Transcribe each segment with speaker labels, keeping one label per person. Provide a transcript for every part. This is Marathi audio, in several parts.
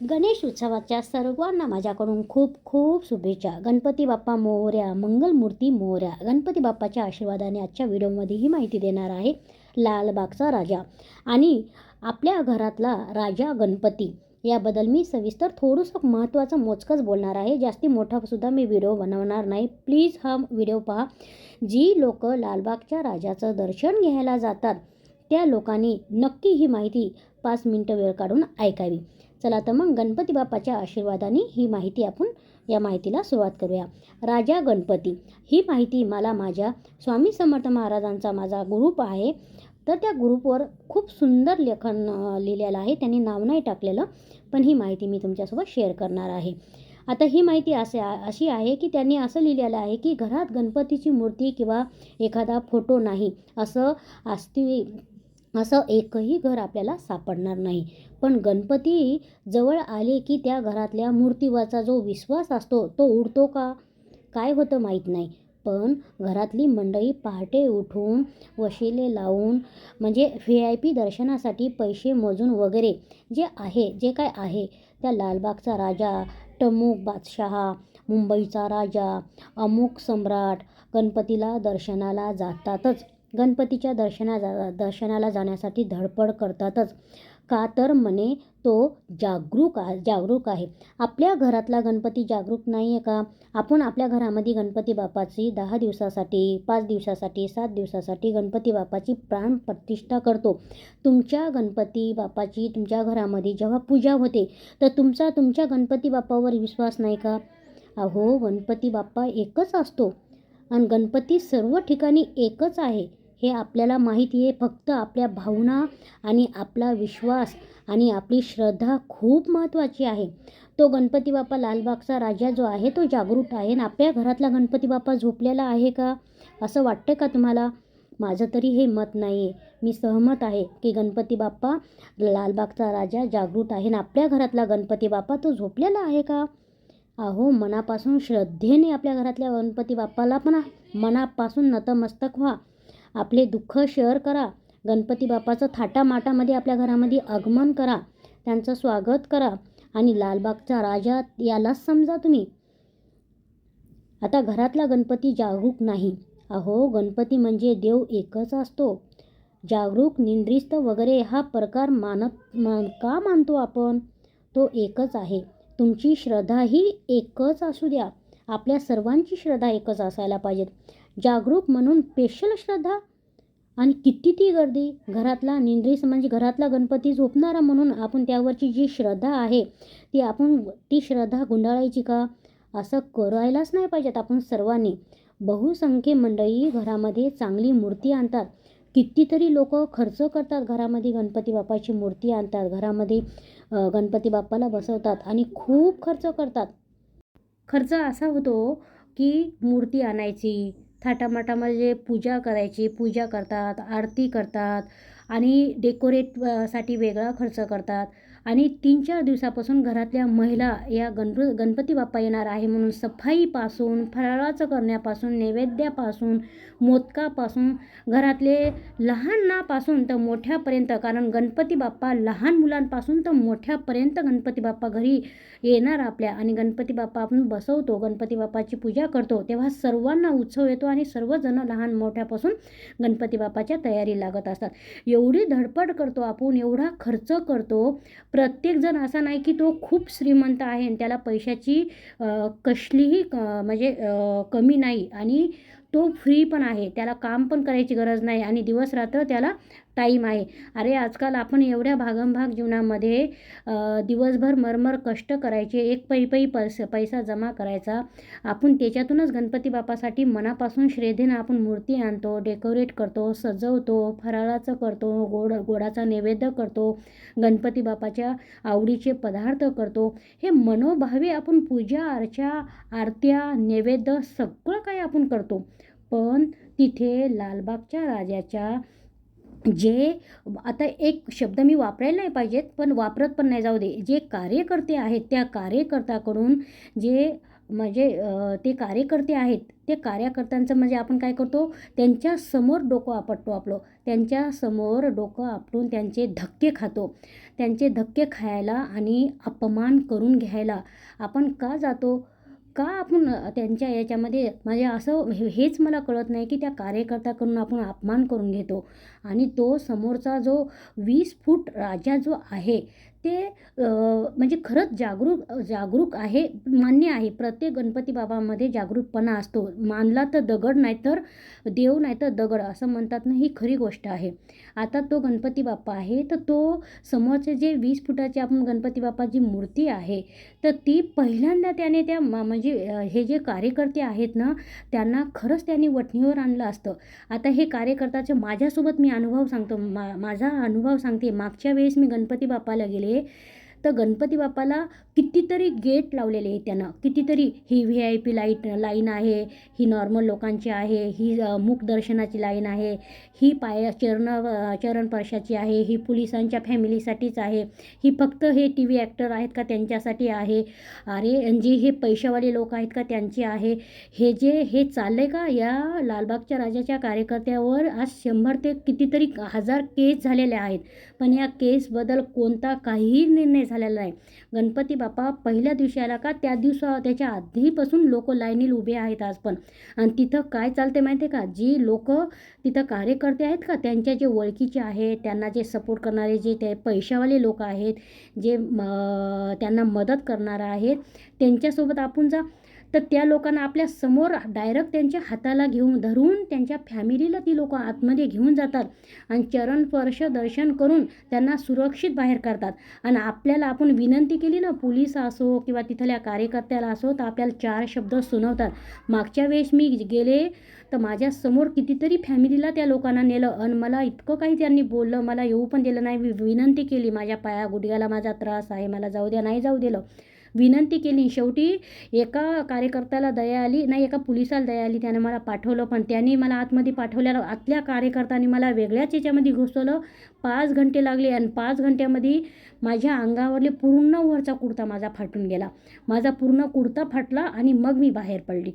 Speaker 1: गणेश उत्सवाच्या सर्वांना माझ्याकडून खूप खूप शुभेच्छा. गणपती बाप्पा मोहऱ्या मंगलमूर्ती मोहऱ्या गणपती बाप्पाच्या आशीर्वादाने आजच्या व्हिडिओमध्ये ही माहिती देणार आहे. लालबागचा राजा आणि आपल्या घरातला राजा गणपती. याबद्दल मी सविस्तर थोडंसं महत्त्वाचं मोजकंच बोलणार आहे. जास्ती मोठासुद्धा मी व्हिडिओ बनवणार नाही. प्लीज हा व्हिडिओ पहा. जी लोक लालबागच्या राजाचं दर्शन घ्यायला जातात त्या लोकांनी नक्की ही माहिती पाच मिनटं वेळ काढून ऐकावी. चला तर मग गणपती बाप्पाच्या आशीर्वादाने ही माहिती आपण या माहितीला सुरुवात करूया. राजा गणपती ही माहिती मला माझ्या स्वामी समर्थ महाराजांचा माझा ग्रुप आहे. तर त्या ग्रुपवर खूप सुंदर लेखन लिहिलेलं आहे. त्यांनी नाव नाही टाकलेलं पण ही माहिती मी तुमच्यासोबत शेअर करणार आहे. आता ही माहिती असे अशी आहे की त्यांनी असं लिहिलेलं आहे की घरात गणपतीची मूर्ती किंवा एखादा फोटो नाही असं असती असं एकही घर आपल्याला सापडणार नाही. पण गणपती जवळ आले की त्या घरातल्या मूर्तीवरचा जो विश्वास असतो तो उडतो का? काय होतं माहीत नाही. पण घरातली मंडळी पहाटे उठून वशिले लावून म्हणजे व्ही आय पी दर्शनासाठी पैसे मोजून वगैरे जे आहे जे काय आहे त्या लालबागचा राजा टमुक बादशहा मुंबईचा राजा अमुक सम्राट गणपतीला दर्शनाला जातातच. गणपतीच्या दर्शना जा दर्शनाला जाण्यासाठी धडपड करतातच. का तर म्हणे तो जागरूक आहे जागरूक आहे. आपल्या घरातला गणपती जागरूक नाही आहे का? आपण आपल्या घरामध्ये गणपती बाप्पाची दहा दिवसासाठी पाच दिवसासाठी सात दिवसासाठी गणपती बापाची प्राण प्रतिष्ठा करतो. तुमच्या गणपती बाप्पाची तुमच्या घरामध्ये जेव्हा पूजा होते तर तुमचा तुमच्या गणपती बापावर विश्वास नाही का? अहो गणपती बाप्पा एकच असतो. आणि गणपती सर्व ठिकाणी एकच आहे. हे आपल्याला माहिती आहे. फक्त आपल्या भावना आणि आपला विश्वास आणि आपली श्रद्धा खूप महत्त्वाची आहे. तो गणपती बाप्पा लालबागचा राजा जो आहे तो जागृत आहे. आणि आपल्या घरातला गणपती बाप्पा झोपलेला आहे का? असं वाटतं का तुम्हाला? माझं तरी हे मत नाही आहे मी सहमत आहे की गणपती बाप्पा लालबागचा राजा जागृत आहे. आणि आपल्या घरातला गणपती बाप्पा तो झोपलेला आहे का? अहो मनापासून श्रद्धेने आपल्या घरातल्या गणपती बाप्पाला पण मनापासून नतमस्तक व्हा. आपले दुःख शेअर करा. गणपती बाप्पाचं थाटामाटामध्ये आपल्या घरामध्ये आगमन करा. त्यांचं स्वागत करा. आणि लालबागचा राजा यालाच समजा तुम्ही. आता घरातला गणपती जागरूक नाही. अहो गणपती म्हणजे देव एकच असतो. जागरूक निंद्रिस्त वगैरे हा प्रकार मानत मान का मानतो आपण? तो एकच आहे. तुमची श्रद्धा ही एकच असू द्या. आपल्या सर्वांची श्रद्धा एकच असायला पाहिजेत. जागरूक म्हणून स्पेशल श्रद्धा आणि किती ती गर्दी घरातला निंद्रिस म्हणजे घरातला गणपती झोपणारा म्हणून आपण त्यावरची जी श्रद्धा आहे ती आपण ती श्रद्धा गुंडाळायची का? असं करायलाच नाही पाहिजेत आपण सर्वांनी. बहुसंख्य मंडळी घरामध्ये चांगली मूर्ती आणतात. कितीतरी लोक खर्च करतात घरामध्ये गणपती बाप्पाची मूर्ती आणतात घरामध्ये गणपती बाप्पाला बसवतात आणि खूप खर्च करतात. खर्च असा होतो की मूर्ती आणायची थाटामाटामध्ये पूजा करायची पूजा करतात आरती करतात आणि डेकोरेटसाठी वेगळा खर्च करतात. आणि तीन चार दिवसापासून घरातल्या महिला या गण गणपती बाप्पा येणार आहे म्हणून सफाईपासून फराळाचं करण्यापासून नैवेद्यापासून मोदकापासून घरातले लहानापासून तर मोठ्यापर्यंत कारण गणपती बाप्पा लहान मुलांपासून तर मोठ्यापर्यंत गणपती बाप्पा घरी येणार आपल्या आणि गणपती बाप्पा आपण बसवतो गणपती बाप्पाची पूजा करतो तेव्हा सर्वांना उत्सव येतो आणि सर्वजण लहान मोठ्यापासून गणपती बाप्पाच्या तयारी लागत असतात. एवढी धडपड करतो आपण एवढा खर्च करतो प्रत्येकजण असा नाही की तो खूप श्रीमंत आहे आणि त्याला पैशाची कसलीही क म्हणजे कमी नाही. आणि तो फ्री पण आहे. त्याला काम पण करायची गरज नाही आणि दिवस रात्र त्याला टाईम आहे. अरे आजकाल आपण एवढ्या भागमभाग जीवनामध्ये दिवसभर मरमर कष्ट करायचे एक पै पै पैस पैसा जमा करायचा. आपण त्याच्यातूनच गणपती बापासाठी मनापासून श्रद्धेनं आपण मूर्ती आणतो डेकोरेट करतो सजवतो फराळाचं करतो गोड गोडाचा नैवेद्य करतो गणपती बापाच्या आवडीचे पदार्थ करतो. हे मनोभावे आपण पूजा अर्चा आरत्या नैवेद्य सगळं काही आपण करतो. पण तिथे लालबागच्या राजाच्या जे आता एक शब्द मी वापरायला नाही पाहिजेत पण वापरत पण नाही जाऊ दे. जे कार्यकर्ते आहेत त्या कार्यकर्त्याकडून जे म्हणजे ते कार्यकर्ते आहेत ते कार्यकर्त्यांचं म्हणजे आपण काय करतो? त्यांच्यासमोर डोकं आपटतो आपलं. त्यांच्यासमोर डोकं आपटून त्यांचे धक्के खातो. त्यांचे धक्के खायला आणि अपमान करून घ्यायला आपण का जातो? का आपण त्यांच्या याच्यामध्ये म्हणजे असं हे हेच मला कळत नाही की त्या कार्यकर्त्याकडून आपण अपमान करून घेतो. आणि तो समोरचा जो वीस फूट राजा जो आहे ते म्हणजे खरंच जागरूक जागरूक आहे मान्य आहे. प्रत्येक गणपती बाबामध्ये जागरूकपणा असतो. मानला तर दगड नाही तर देव नाही तर दगड असं म्हणतात ना ही खरी गोष्ट आहे. आता तो गणपती बाप्पा आहे तर तो समोरचे जे वीस फुटाची आपण गणपती बाप्पाची मूर्ती आहे तर ती पहिल्यांदा त्याने त्या म्हणजे हे जे कार्यकर्ते आहेत ना त्यांना खरंच त्यांनी वठणीवर आणलं असतं. आता हे कार्यकर्त्याचे माझ्यासोबत मी अनुभव सांगतो मा माझा अनुभव सांगते. मागच्या वेळेस मी गणपती बाप्पाला गेले तर गणपती बाप्पाला कितीतरी गेट लावलेले आहे त्यानं. कितीतरी ही V I P light line आहे ही नॉर्मल लोकांची आहे ही मुखदर्शनाची लाईन आहे ही पाय चरण चरणस्पर्शाची आहे ही पोलिसांच्या फॅमिलीसाठीच आहे ही फक्त हे टी व्ही ॲक्टर आहेत का त्यांच्यासाठी आहे? अरे जे हे पैशावाले लोक आहेत का त्यांचे आहे? हे जे हे चाललं आहे का या लालबागच्या राजाच्या कार्यकर्त्यावर? आज शंभर ते कितीतरी हजार केस झालेले आहेत. पण या केसबद्दल कोणता काहीही निर्णय झालेला नाही. गणपती बाप्पा पहिल्या दिवशी आला का त्या दिवसा त्याच्या आधीपासून लोक लाईनील उभे आहेत आज पण. आणि तिथं काय चालते माहिती आहे का? जी लोक तिथं कार्यकर्ते आहेत का त्यांच्या जे ओळखीचे आहेत त्यांना जे सपोर्ट करणारे जे ते पैशावाले लोक आहेत जे त्यांना मदत करणारे आहेत त्यांच्यासोबत आपण जा तर त्या लोकांना आपल्यासमोर डायरेक्ट त्यांच्या हाताला घेऊन धरून त्यांच्या फॅमिलीला ती लोकं आतमध्ये घेऊन जातात आणि चरणपर्श दर्शन करून त्यांना सुरक्षित बाहेर काढतात. आणि आपल्याला आपण विनंती केली ना पोलीस असो किंवा तिथल्या कार्यकर्त्याला असो तर आपल्याला चार शब्द सुनवतात. मागच्या वेळेस मी गेले तर माझ्यासमोर कितीतरी फॅमिलीला त्या लोकांना नेलं आणि मला इतकं काही त्यांनी बोललं मला येऊ पण दिलं नाही. विनंती केली माझ्या पाया गुडघ्याला माझा त्रास आहे मला जाऊ द्या नाही जाऊ दिलं. विनंती केली. शेवटी एका कार्यकर्त्याला दया आली. नाही एका पोलिसाला दया आली. त्याने मला पाठवलं पण त्यांनी मला आतमध्ये पाठवल्यावर आतल्या कार्यकर्त्यांनी मला वेगळ्याच याच्यामध्ये घुसवलं. पाच घंटे लागले आणि पाच घंट्यामध्ये माझ्या अंगावरले पूर्ण वरचा कुर्ता माझा फाटून गेला. माझा पूर्ण कुर्ता फाटला आणि मग मी बाहेर पडली.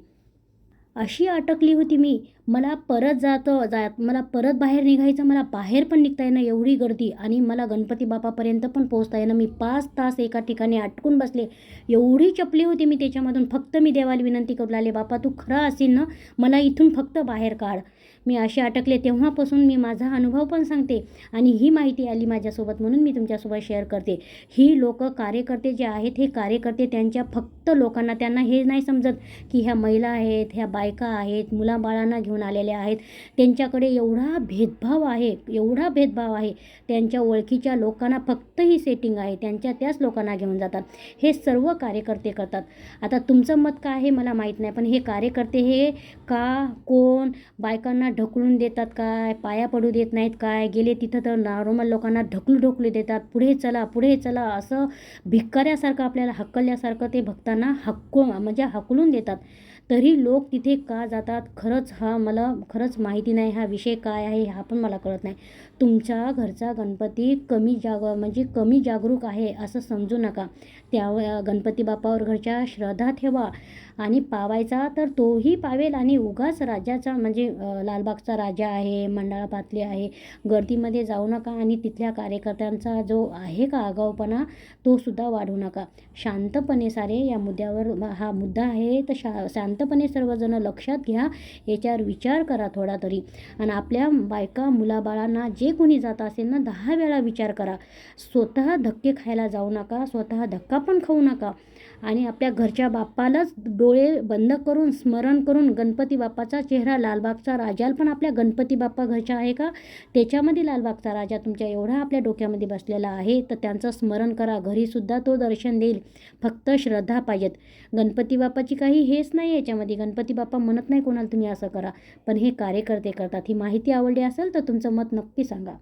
Speaker 1: अशी अटकली होती मी. मला परत जातं जात मला परत बाहेर निघायचं मला बाहेर पण निघता येणं एवढी गर्दी आणि मला गणपती बापापर्यंत पण पोचता येणं. मी पाच तास एका ठिकाणी अटकून बसले. एवढी चपली होती मी त्याच्यामधून. फक्त मी देवाला विनंती करू लागले बापा तू खरं असेल ना मला इथून फक्त बाहेर काढ. मी असे अटकले तेव्हापासून मी माझा अनुभव पण सांगते आणि ही माहिती आली माझ्यासोबत म्हणून मी तुमच्यासोबत शेअर करते. ही लोक कार्यकर्ते जे आहेत हे कार्यकर्ते त्यांच्या फक्त लोकांना त्यांना हे नाही समजत की ह्या महिला आहेत ह्या बायका आहेत मुलाबाळांना घेऊन आलेल्या आहेत. त्यांच्याकडे एवढा भेदभाव आहे एवढा भेदभाव आहे. त्यांच्या ओळखीच्या लोकांना फक्त ही सेटिंग आहे त्यांच्या त्याच लोकांना घेऊन जातात. हे सर्व कार्यकर्ते करतात. आता तुमचं मत काय आहे मला माहीत नाही पण हे कार्यकर्ते हे का कोण बायकांना ढकलून देतात काय? पाया पडू देत नाहीत काय? गेले तिथं तर नॉर्मल लोकांना ढकलू ढकलू देतात. पुढे चला पुढे चला असं भिक्कऱ्यासारखं आपल्याला हक्कल्यासारखं ते भक्तांना हक्क म्हणजे हकलून देतात. तरी लोक तिथे का जातात? खरंच हा मला खरंच माहिती नाही. हा विषय काय आहे हा पण मला कळत नाही. तुमच्या घरचा गणपती कमी जाग म्हणजे कमी जागरूक आहे असं समजू नका. त्या गणपती बाप्पावर घरच्या श्रद्धा ठेवा आणि पावायचा तर तोही पावेल आणि उगाच राजाचा म्हणजे लालबागचा राजा आहे मंडळापातली आहे गर्दीमध्ये जाऊ नका आणि तिथल्या कार्यकर्त्यांचा जो आहे का आगाऊपणा तो सुद्धा वाढू नका. शांतपणे सारे या मुद्द्यावर हा मुद्दा आहे तर शा शांत शांतपणे सर्वजण लक्षात घ्या याच्यावर विचार करा थोडा तरी. आणि आपल्या बायका मुलाबाळांना जे कोणी जात असेल ना दहा वेळा विचार करा. स्वतः धक्के खायला जाऊ नका स्वतः धक्का पण खाऊ नका. आणि आपल्या घरच्या बाप्पालाच डोळे बंद करून स्मरण करून गणपती बाप्पाचा चेहरा लालबागचा राजाल पण आपल्या गणपती बाप्पा घरच्या आहे का? त्याच्यामध्ये लालबागचा राजा तुमच्या एवढा आपल्या डोक्यामध्ये बसलेला आहे तर त्यांचं स्मरण करा. घरीसुद्धा तो दर्शन देईल. फक्त श्रद्धा पाहिजेत. गणपती बाप्पाची काही हेच नाही याच्यामध्ये. गणपती बाप्पा म्हणत नाही कोणाला तुम्ही असं करा. पण हे कार्यकर्ते करतात. ही माहिती आवडली असेल तर तुमचं मत नक्की सांगा.